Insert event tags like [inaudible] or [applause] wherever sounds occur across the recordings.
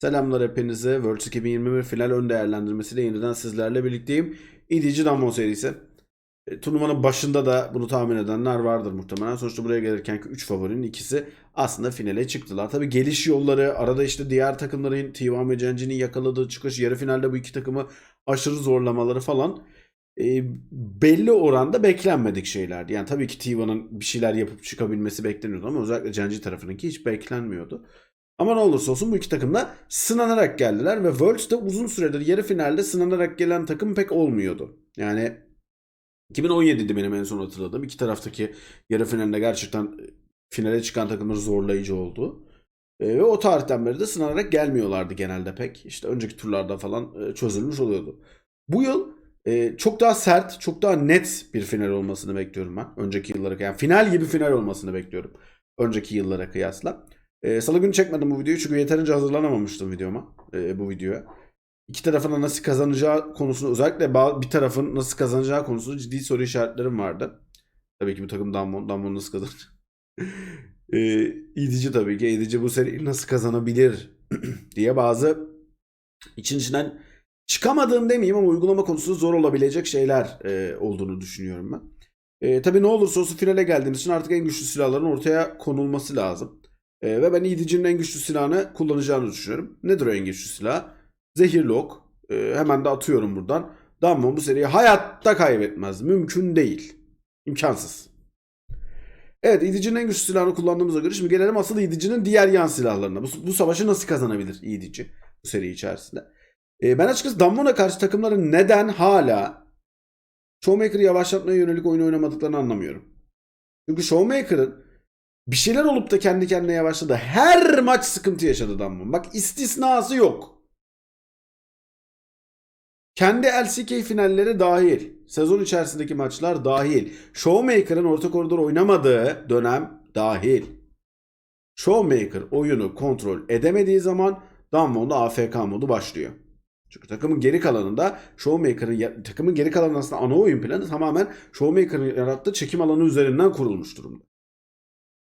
Selamlar hepinize. Worlds 2021 final ön değerlendirmesiyle yeniden sizlerle birlikteyim. İdici Damwon serisi. E, turnuvanın başında da bunu tahmin edenler vardır muhtemelen. Sonuçta buraya gelirken 3 favorinin ikisi aslında finale çıktılar. Tabi geliş yolları, arada işte diğer takımların T1 ve Genji'nin yakaladığı çıkış, yarı finalde bu iki takımı aşırı zorlamaları falan e, belli oranda beklenmedik şeylerdi. Yani tabii ki T1'ın bir şeyler yapıp çıkabilmesi bekleniyordu ama özellikle Genji tarafınınki hiç beklenmiyordu. Ama ne olursa olsun bu iki takım da sınanarak geldiler ve Worlds'te uzun süredir yarı finalde sınanarak gelen takım pek olmuyordu. Yani 2017'di benim en son hatırladığım. İki taraftaki yarı finalde gerçekten e, finale çıkan takımlar zorlayıcı oldu. E, ve o tarihten beri de sınanarak gelmiyorlardı genelde pek. İşte önceki turlarda falan e, çözülmüş oluyordu. Bu yıl e, çok daha sert, çok daha net bir final olmasını bekliyorum ben. Önceki yıllara yani final gibi final olmasını bekliyorum. Önceki yıllara kıyasla. E, Salı günü çekmedim bu videoyu çünkü yeterince hazırlanamamıştım videoma, e, bu videoya. İki tarafın nasıl kazanacağı konusunda özellikle bir tarafın nasıl kazanacağı konusunda ciddi soru işaretlerim vardı. Tabii ki bu takım Damwon, Damwon nasıl kazanır? [laughs] e, İdici tabii ki. İdici bu seriyi nasıl kazanabilir [clears throat] diye bazı için içinden çıkamadığım demeyeyim ama uygulama konusunda zor olabilecek şeyler e, olduğunu düşünüyorum ben. E, tabii ne olursa olsun finale geldiğimiz için artık en güçlü silahların ortaya konulması lazım. E, ve ben İdici'nin en güçlü silahını kullanacağını düşünüyorum. Nedir o en güçlü silah? Zehirli ok. E, hemen de atıyorum buradan. Damwon bu seriyi hayatta kaybetmez. Mümkün değil. İmkansız. Evet İdici'nin en güçlü silahını kullandığımıza göre şimdi gelelim asıl İdici'nin diğer yan silahlarına. Bu, bu savaşı nasıl kazanabilir İdici bu seri içerisinde? E, ben açıkçası Damwon'a karşı takımların neden hala Showmaker'ı yavaşlatmaya yönelik oyun oynamadıklarını anlamıyorum. Çünkü Showmaker'ın bir şeyler olup da kendi kendine yavaşladı. Her maç sıkıntı yaşadı Damwon. Bak istisnası yok. Kendi LCK finalleri dahil. Sezon içerisindeki maçlar dahil. Showmaker'ın orta koridor oynamadığı dönem dahil. Showmaker oyunu kontrol edemediği zaman Damwon'da AFK modu başlıyor. Çünkü takımın geri kalanında Showmaker'ın takımın geri kalanı aslında ana oyun planı tamamen Showmaker'ın yarattığı çekim alanı üzerinden kurulmuş durumda.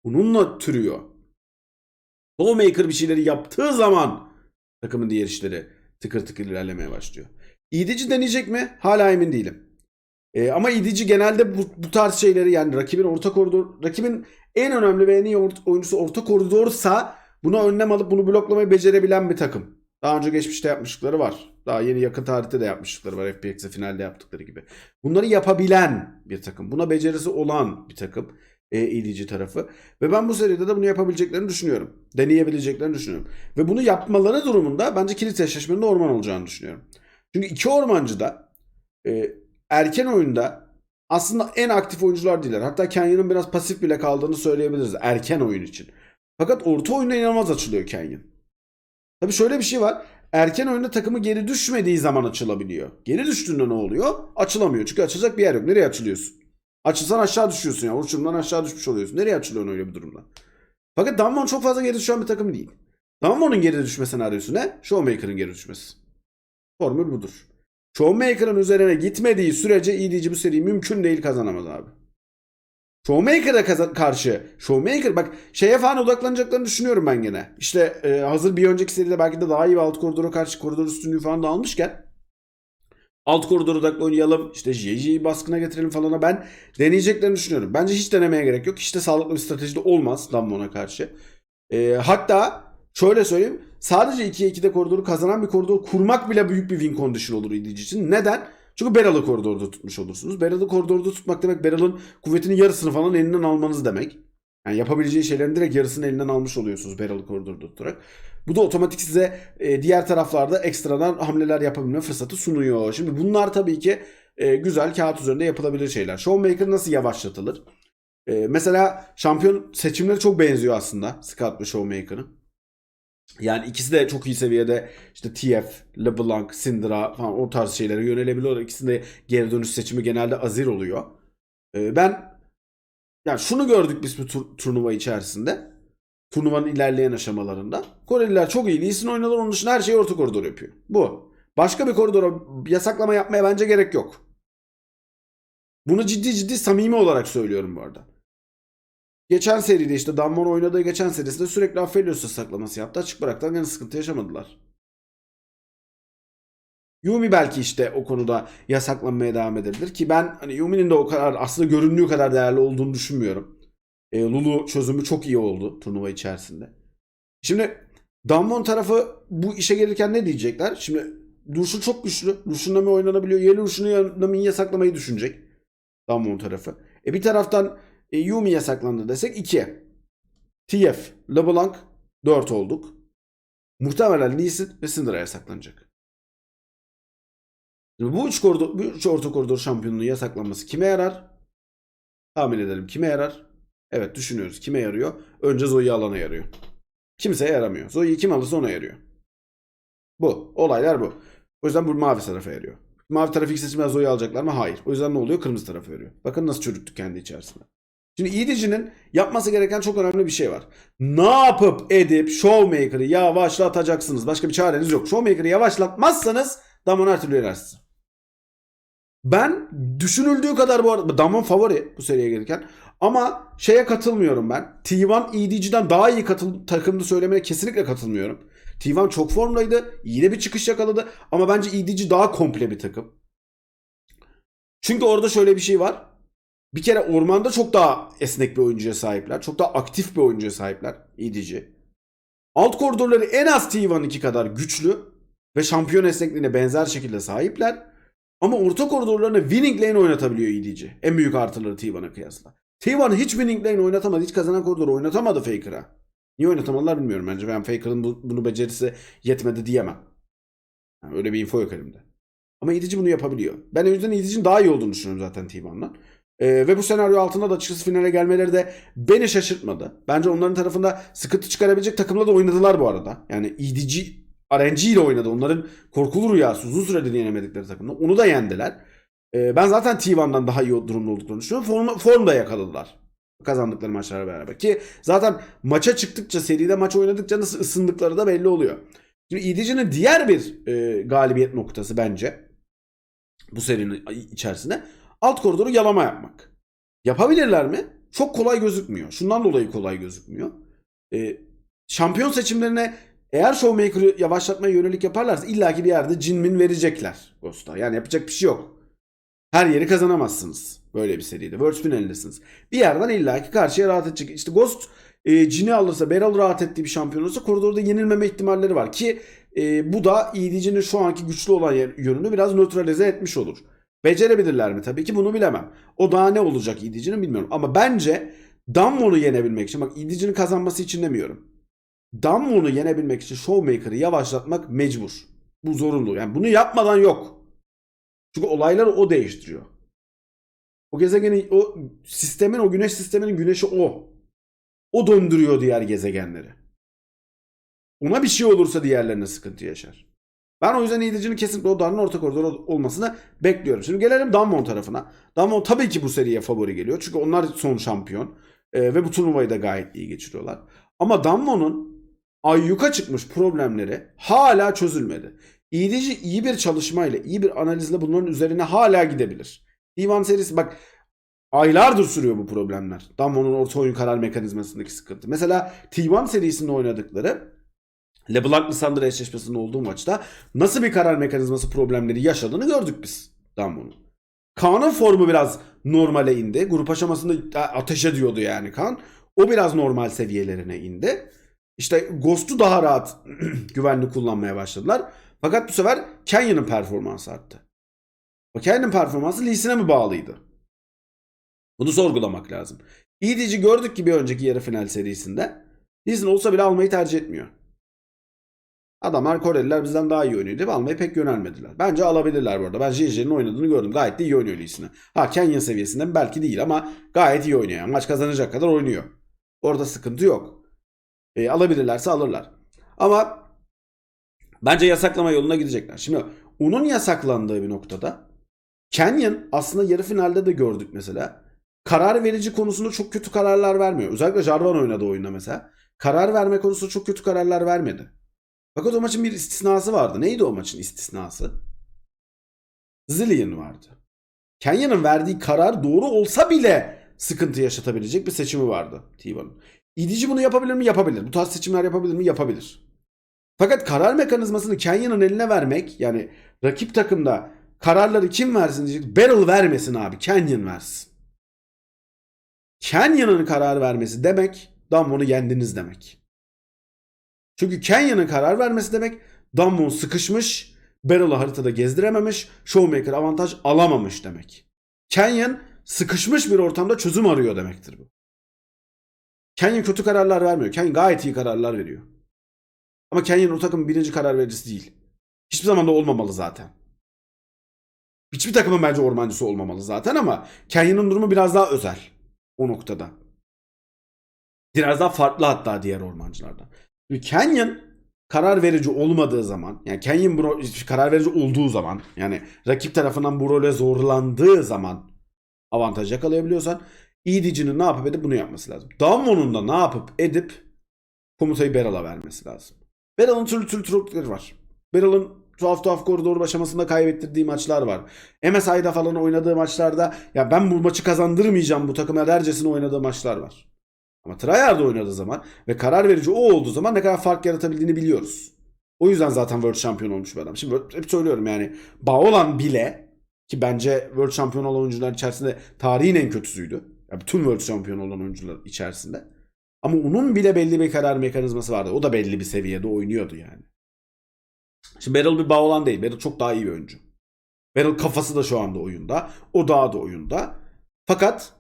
Bununla türüyor. Showmaker bir şeyleri yaptığı zaman takımın diğer işleri tıkır tıkır ilerlemeye başlıyor. İdici deneyecek mi? Hala emin değilim. Ee, ama İdici genelde bu, bu tarz şeyleri yani rakibin orta koridor, rakibin en önemli ve en iyi ort- oyuncusu orta koridorsa buna önlem alıp bunu bloklamayı becerebilen bir takım. Daha önce geçmişte yapmışlıkları var. Daha yeni yakın tarihte de yapmışlıkları var. FPX'e finalde yaptıkları gibi. Bunları yapabilen bir takım. Buna becerisi olan bir takım. E, İdici tarafı. Ve ben bu seride de bunu yapabileceklerini düşünüyorum. Deneyebileceklerini düşünüyorum. Ve bunu yapmaları durumunda bence kilit eşleşmenin orman olacağını düşünüyorum. Çünkü iki ormancı da e, erken oyunda aslında en aktif oyuncular değiller. Hatta Kenyon'un biraz pasif bile kaldığını söyleyebiliriz erken oyun için. Fakat orta oyunda inanılmaz açılıyor Kenyon. Tabii şöyle bir şey var. Erken oyunda takımı geri düşmediği zaman açılabiliyor. Geri düştüğünde ne oluyor? Açılamıyor. Çünkü açacak bir yer yok. Nereye açılıyorsun? Açılsan aşağı düşüyorsun ya. Uçurumdan aşağı düşmüş oluyorsun. Nereye açılıyorsun öyle bir durumda? Fakat Damwon çok fazla geri düşen bir takım değil. Damwon'un geri düşme senaryosu ne? Showmaker'ın geri düşmesi. Formül budur. Showmaker'ın üzerine gitmediği sürece EDG bu seriyi mümkün değil kazanamaz abi. Showmaker'a karşı Showmaker bak şeye falan odaklanacaklarını düşünüyorum ben gene. İşte e, hazır bir önceki seride belki de daha iyi bir alt koridora karşı koridor üstünlüğü falan da almışken alt koridor odaklı oynayalım işte JJ'yi baskına getirelim falana ben deneyeceklerini düşünüyorum. Bence hiç denemeye gerek yok. Hiç de sağlıklı bir strateji de olmaz Damwon'a karşı. E, hatta şöyle söyleyeyim sadece 2'ye 2'de koridoru kazanan bir koridor kurmak bile büyük bir win condition olur EDG için. Neden? Çünkü Beryl'ı koridorda tutmuş olursunuz. Beryl'ı koridorda tutmak demek Beryl'ın kuvvetinin yarısını falan elinden almanız demek. Yani yapabileceği şeylerin direkt yarısını elinden almış oluyorsunuz Beryl'ı koridorda tutarak. Bu da otomatik size e, diğer taraflarda ekstradan hamleler yapabilme fırsatı sunuyor. Şimdi bunlar tabii ki e, güzel kağıt üzerinde yapılabilir şeyler. Showmaker nasıl yavaşlatılır? E, mesela şampiyon seçimleri çok benziyor aslında Scott ve Showmaker'ın. Yani ikisi de çok iyi seviyede işte TF, LeBlanc, Syndra falan o tarz şeylere yönelebiliyorlar. İkisinde geri dönüş seçimi genelde azir oluyor. Ee, ben yani şunu gördük biz bu tur- turnuva içerisinde. Turnuvanın ilerleyen aşamalarında. Koreliler çok iyi. Lee Sin oynuyorlar. Onun dışında her şeyi orta koridor yapıyor. Bu. Başka bir koridora yasaklama yapmaya bence gerek yok. Bunu ciddi ciddi samimi olarak söylüyorum bu arada. Geçen seride işte Damwon oynadığı geçen serisinde sürekli Aphelios yasaklaması yaptı. Açık bıraktılar gene sıkıntı yaşamadılar. Yumi belki işte o konuda yasaklanmaya devam edebilir ki ben hani Yumi'nin de o kadar aslında göründüğü kadar değerli olduğunu düşünmüyorum. E, Lulu çözümü çok iyi oldu turnuva içerisinde. Şimdi Damwon tarafı bu işe gelirken ne diyecekler? Şimdi Lucian çok güçlü. Lucian Nami oynanabiliyor. Yeni Lucian'ı Nami'yi yasaklamayı düşünecek. Damwon tarafı. E bir taraftan e, Yumi yasaklandı desek 2. TF, LeBlanc 4 olduk. Muhtemelen Lee Sin ve Syndra yasaklanacak. Şimdi bu üç, koridor, bu üç orta koridor şampiyonluğu yasaklanması kime yarar? Tahmin edelim kime yarar? Evet düşünüyoruz. Kime yarıyor? Önce Zoe'yi alana yarıyor. Kimseye yaramıyor. Zoe'yi kim alırsa ona yarıyor. Bu. Olaylar bu. O yüzden bu mavi tarafa yarıyor. Mavi tarafı ilk seçimden Zoe'yi alacaklar mı? Hayır. O yüzden ne oluyor? Kırmızı tarafa yarıyor. Bakın nasıl çürüttük kendi içerisinde. Şimdi EDG'nin yapması gereken çok önemli bir şey var. Ne yapıp edip Showmaker'ı yavaşlatacaksınız. Başka bir çareniz yok. Showmaker'ı yavaşlatmazsanız Damon her türlü yener sizi. Ben düşünüldüğü kadar bu arada Damon favori bu seriye gelirken ama şeye katılmıyorum ben. T1 EDG'den daha iyi katıl, takımını söylemeye kesinlikle katılmıyorum. T1 çok formdaydı. İyi de bir çıkış yakaladı. Ama bence EDG daha komple bir takım. Çünkü orada şöyle bir şey var. Bir kere ormanda çok daha esnek bir oyuncuya sahipler. Çok daha aktif bir oyuncuya sahipler. EDG. Alt koridorları en az T1'inki kadar güçlü ve şampiyon esnekliğine benzer şekilde sahipler. Ama orta koridorlarına winning lane oynatabiliyor EDG. En büyük artıları T1'a kıyasla. T1 hiç winning lane oynatamadı. Hiç kazanan koridor oynatamadı Faker'a. Niye oynatamadılar bilmiyorum. Bence ben Faker'ın bu, bunu becerisi yetmedi diyemem. Yani öyle bir info yok elimde. Ama EDG bunu yapabiliyor. Ben o yüzden EDG'nin daha iyi olduğunu düşünüyorum zaten T1'dan. Ee, ve bu senaryo altında da açıkçası finale gelmeleri de beni şaşırtmadı. Bence onların tarafında sıkıntı çıkarabilecek takımla da oynadılar bu arada. Yani EDG RNG ile oynadı. Onların korkulu rüyası uzun süredir yenemedikleri takımda. Onu da yendiler. Ee, ben zaten T1'dan daha iyi durumda olduklarını düşünüyorum. Form, form da yakaladılar. Kazandıkları maçlara beraber. Ki zaten maça çıktıkça, seride maç oynadıkça nasıl ısındıkları da belli oluyor. Şimdi EDG'nin diğer bir e, galibiyet noktası bence bu serinin içerisinde alt koridoru yalama yapmak. Yapabilirler mi? Çok kolay gözükmüyor. Şundan dolayı kolay gözükmüyor. E, şampiyon seçimlerine eğer Showmaker'ı yavaşlatmaya yönelik yaparlarsa illaki bir yerde Jinmin verecekler Ghost'a. Yani yapacak bir şey yok. Her yeri kazanamazsınız. Böyle bir seride. World finalindesiniz. Bir yerden illaki karşıya rahat edecek. İşte Ghost e, Jin'i alırsa, Beryl rahat ettiği bir şampiyon olursa koridorda yenilmeme ihtimalleri var. Ki e, bu da EDG'nin şu anki güçlü olan yönünü biraz nötralize etmiş olur. Becerebilirler mi? Tabii ki bunu bilemem. O daha ne olacak EDG'nin bilmiyorum. Ama bence Damwon'u yenebilmek için, bak EDG'nin kazanması için demiyorum. Damwon'u yenebilmek için Showmaker'ı yavaşlatmak mecbur. Bu zorunlu. Yani bunu yapmadan yok. Çünkü olayları o değiştiriyor. O gezegenin, o sistemin, o güneş sisteminin güneşi o. O döndürüyor diğer gezegenleri. Ona bir şey olursa diğerlerine sıkıntı yaşar. Ben o yüzden EDG'nin kesinlikle o darın orta koridor olmasını bekliyorum. Şimdi gelelim Damwon tarafına. Damwon tabii ki bu seriye favori geliyor. Çünkü onlar son şampiyon. Ee, ve bu turnuvayı da gayet iyi geçiriyorlar. Ama Damwon'un ayyuka çıkmış problemleri hala çözülmedi. EDG iyi bir çalışmayla, iyi bir analizle bunların üzerine hala gidebilir. Divan serisi bak aylardır sürüyor bu problemler. Damwon'un orta oyun karar mekanizmasındaki sıkıntı. Mesela T1 serisinde oynadıkları LeBlanc Lissandra eşleşmesinin olduğu maçta nasıl bir karar mekanizması problemleri yaşadığını gördük biz Damwon'un. Kaan'ın formu biraz normale indi. Grup aşamasında ateş ediyordu yani Kaan. O biraz normal seviyelerine indi. İşte Ghost'u daha rahat [clears throat] güvenli kullanmaya başladılar. Fakat bu sefer Kenya'nın performansı arttı. O Kenya'nın performansı Lee Sin'e mi bağlıydı? Bunu sorgulamak lazım. EDG gördük ki bir önceki yarı final serisinde Lee Sin olsa bile almayı tercih etmiyor. Adamlar Koreliler bizden daha iyi oynuyor diye almaya pek yönelmediler. Bence alabilirler bu arada. Ben JJ'nin oynadığını gördüm. Gayet de iyi oynuyor Lee Sin'i. Ha Kenya seviyesinden belki değil ama gayet iyi oynuyor. Maç kazanacak kadar oynuyor. Orada sıkıntı yok. E, alabilirlerse alırlar. Ama bence yasaklama yoluna gidecekler. Şimdi onun yasaklandığı bir noktada Canyon aslında yarı finalde de gördük mesela. Karar verici konusunda çok kötü kararlar vermiyor. Özellikle Jarvan oynadığı oyunda mesela. Karar verme konusunda çok kötü kararlar vermedi. Fakat o maçın bir istisnası vardı. Neydi o maçın istisnası? Zillion vardı. Kenya'nın verdiği karar doğru olsa bile sıkıntı yaşatabilecek bir seçimi vardı T1'ın. EDG bunu yapabilir mi? Yapabilir. Bu tarz seçimler yapabilir mi? Yapabilir. Fakat karar mekanizmasını Kenya'nın eline vermek yani rakip takımda kararları kim versin diyecek. Beryl vermesin abi. Canyon versin. Kenya'nın karar vermesi demek Damwon'u yendiniz demek. Çünkü Kenya'nın karar vermesi demek Damwon sıkışmış, Beryl'ı haritada gezdirememiş, Showmaker avantaj alamamış demek. Kenyon sıkışmış bir ortamda çözüm arıyor demektir bu. Kenyon kötü kararlar vermiyor. Kenyon gayet iyi kararlar veriyor. Ama Kenyon o takımın birinci karar vericisi değil. Hiçbir zaman da olmamalı zaten. Hiçbir takımın bence ormancısı olmamalı zaten ama Kenyon'un durumu biraz daha özel o noktada. Biraz daha farklı hatta diğer ormancılardan. Canyon karar verici olmadığı zaman yani Canyon bu ro- karar verici olduğu zaman yani rakip tarafından bu role zorlandığı zaman avantaj yakalayabiliyorsan EDG'nin ne yapıp edip bunu yapması lazım. Damwon'un da ne yapıp edip komutayı Beryl'a vermesi lazım. Beryl'ın türlü türlü trolleri var. Beryl'ın tuhaf tuhaf koridor aşamasında kaybettirdiği maçlar var. MSI'da falan oynadığı maçlarda ya ben bu maçı kazandırmayacağım bu takıma dercesine oynadığı maçlar var. Ama Tryhard oynadığı zaman ve karar verici o olduğu zaman ne kadar fark yaratabildiğini biliyoruz. O yüzden zaten World Champion olmuş bir adam. Şimdi hep söylüyorum yani Baolan bile ki bence World Champion olan oyuncular içerisinde tarihin en kötüsüydü. Yani bütün World Champion olan oyuncular içerisinde. Ama onun bile belli bir karar mekanizması vardı. O da belli bir seviyede oynuyordu yani. Şimdi Beryl bir Baolan değil. Beryl çok daha iyi bir oyuncu. Beryl kafası da şu anda oyunda. O daha da oyunda. Fakat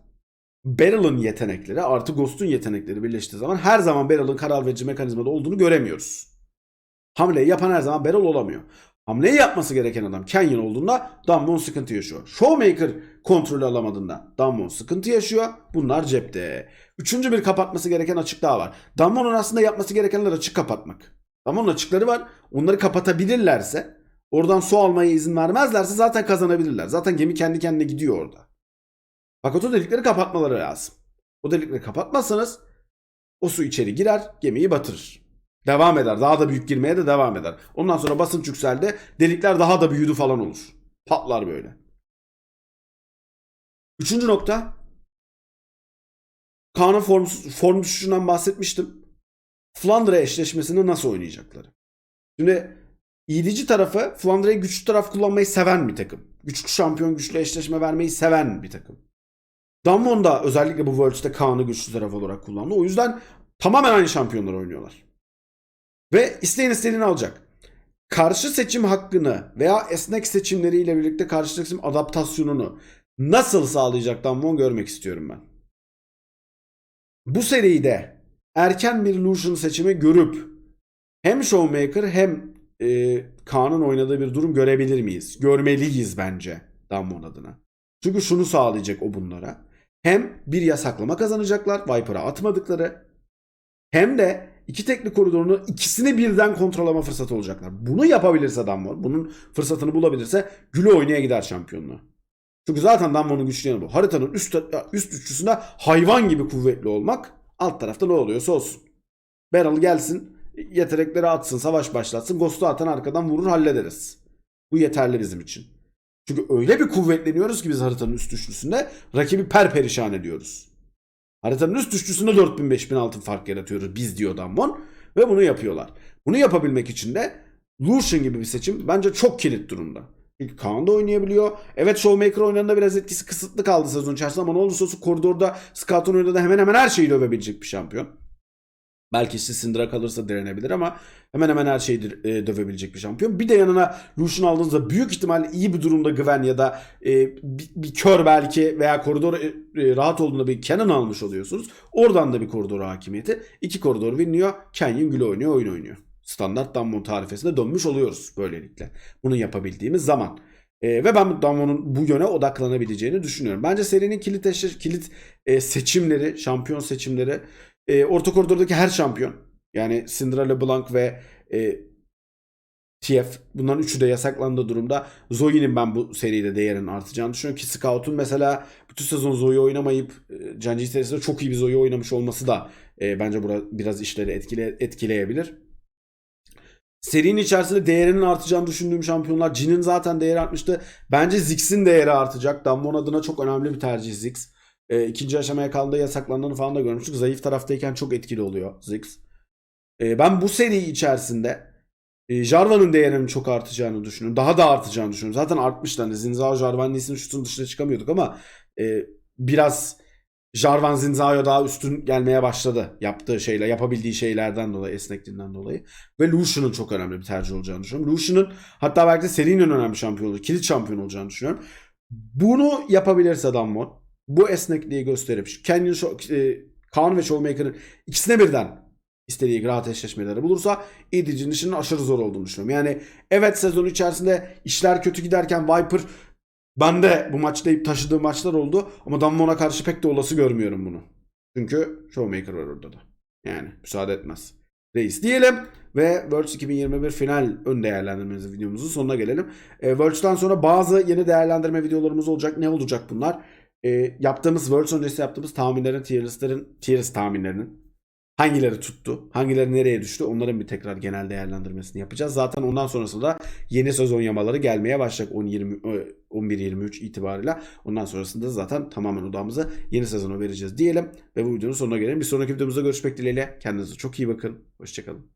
Beryl'ın yetenekleri artı Ghost'un yetenekleri birleştiği zaman her zaman Beryl'ın karar verici mekanizmada olduğunu göremiyoruz. Hamleyi yapan her zaman Beryl olamıyor. Hamleyi yapması gereken adam Canyon olduğunda Damwon sıkıntı yaşıyor. Showmaker kontrolü alamadığında Damwon sıkıntı yaşıyor. Bunlar cepte. Üçüncü bir kapatması gereken açık daha var. Damwon'un aslında yapması gerekenler açık kapatmak. Damwon'un açıkları var. Onları kapatabilirlerse oradan su almaya izin vermezlerse zaten kazanabilirler. Zaten gemi kendi kendine gidiyor orada. Fakat o delikleri kapatmaları lazım. O delikleri kapatmazsanız o su içeri girer, gemiyi batırır. Devam eder. Daha da büyük girmeye de devam eder. Ondan sonra basınç yükseldi. Delikler daha da büyüdü falan olur. Patlar böyle. Üçüncü nokta. Kaan'ın form, form düşüşünden bahsetmiştim. Flandre eşleşmesini nasıl oynayacakları. Şimdi İyidici tarafı Flandre'yi güçlü taraf kullanmayı seven bir takım. Güçlü şampiyon güçlü eşleşme vermeyi seven bir takım. Damwon da özellikle bu Worlds'te Kaan'ı güçlü taraf olarak kullandı. O yüzden tamamen aynı şampiyonlar oynuyorlar. Ve isteyen istediğini alacak. Karşı seçim hakkını veya esnek seçimleriyle birlikte karşı seçim adaptasyonunu nasıl sağlayacak Damwon görmek istiyorum ben. Bu seride erken bir Lucian seçimi görüp hem Showmaker hem e, Kaan'ın oynadığı bir durum görebilir miyiz? Görmeliyiz bence Damwon adına. Çünkü şunu sağlayacak o bunlara. Hem bir yasaklama kazanacaklar Viper'a atmadıkları hem de iki teknik koridorunu ikisini birden kontrollama fırsatı olacaklar. Bunu yapabilirse Damwon, bunun fırsatını bulabilirse Gül'ü oynaya gider şampiyonluğa. Çünkü zaten Damwon'un güçlü yanı bu. Haritanın üst, üst üçlüsünde hayvan gibi kuvvetli olmak. Alt tarafta ne oluyorsa olsun. Beryl gelsin, yetenekleri atsın, savaş başlatsın. Ghost'u atan arkadan vurur hallederiz. Bu yeterli bizim için. Çünkü öyle bir kuvvetleniyoruz ki biz haritanın üst üçlüsünde rakibi perperişan ediyoruz. Haritanın üst üçlüsünde 4000-5000 altın fark yaratıyoruz biz diyor Damwon. Ve bunu yapıyorlar. Bunu yapabilmek için de Lucian gibi bir seçim bence çok kilit durumda. Çünkü Kaan da oynayabiliyor. Evet Showmaker oyunlarında biraz etkisi kısıtlı kaldı sezon içerisinde ama ne olursa olsun koridorda Scout'un oyunda da hemen hemen her şeyi dövebilecek bir şampiyon. Belki işte Syndra kalırsa direnebilir ama hemen hemen her şeyi e, dövebilecek bir şampiyon. Bir de yanına Lucian aldığınızda büyük ihtimalle iyi bir durumda Gwen ya da e, bir, bir kör belki veya koridor e, e, rahat olduğunda bir Canon almış oluyorsunuz. Oradan da bir koridor hakimiyeti. İki koridor winliyor. Canyon Gül oynuyor, oyun oynuyor. Standart Damwon tarifesine dönmüş oluyoruz böylelikle. Bunu yapabildiğimiz zaman. E, ve ben Damwon'un bu yöne odaklanabileceğini düşünüyorum. Bence serinin kilit, eşleş, kilit e, seçimleri, şampiyon seçimleri e, orta koridordaki her şampiyon yani Syndra LeBlanc ve e, TF bunların üçü de yasaklandığı durumda Zoe'nin ben bu seride değerinin artacağını düşünüyorum ki Scout'un mesela bütün sezon Zoe oynamayıp e, Genji serisinde çok iyi bir Zoe oynamış olması da e, bence bura, biraz işleri etkile, etkileyebilir. Serinin içerisinde değerinin artacağını düşündüğüm şampiyonlar Jin'in zaten değeri artmıştı. Bence Ziggs'in değeri artacak. Damwon adına çok önemli bir tercih Ziggs. E, ikinci aşamaya kaldığı yasaklandığını falan da görmüştük. Zayıf taraftayken çok etkili oluyor Ziggs. E, ben bu seri içerisinde e, Jarvan'ın değerinin çok artacağını düşünüyorum. Daha da artacağını düşünüyorum. Zaten artmıştı. Hani Zinzao Jarvan Lee'sin şutun dışına çıkamıyorduk ama e, biraz Jarvan Zinzao'ya daha üstün gelmeye başladı. Yaptığı şeyler, yapabildiği şeylerden dolayı, esnekliğinden dolayı. Ve Lucian'ın çok önemli bir tercih olacağını düşünüyorum. Lucian'ın hatta belki de serinin önemli şampiyonu, kilit şampiyon olacağını düşünüyorum. Bunu yapabilirse Damwon, bu esnekliği gösterip Canyon Show, e, Kaan ve Showmaker'ın ikisine birden istediği rahat eşleşmeleri bulursa EDG'nin işinin aşırı zor olduğunu düşünüyorum. Yani evet sezon içerisinde işler kötü giderken Viper ben de bu maçlayıp taşıdığı maçlar oldu ama Damwon'a karşı pek de olası görmüyorum bunu. Çünkü Showmaker var orada da. Yani müsaade etmez. Reis diyelim ve Worlds 2021 final ön değerlendirmemiz videomuzun sonuna gelelim. E, Worlds'tan sonra bazı yeni değerlendirme videolarımız olacak. Ne olacak bunlar? E, yaptığımız Worlds öncesi yaptığımız tahminlerin, tier listlerin, tier list tahminlerinin hangileri tuttu, hangileri nereye düştü onların bir tekrar genel değerlendirmesini yapacağız. Zaten ondan sonrasında da yeni sezon yamaları gelmeye başlayacak 11-23 itibariyle. Ondan sonrasında zaten tamamen odamızı yeni sezona vereceğiz diyelim ve bu videonun sonuna gelelim. Bir sonraki videomuzda görüşmek dileğiyle. Kendinize çok iyi bakın. Hoşçakalın.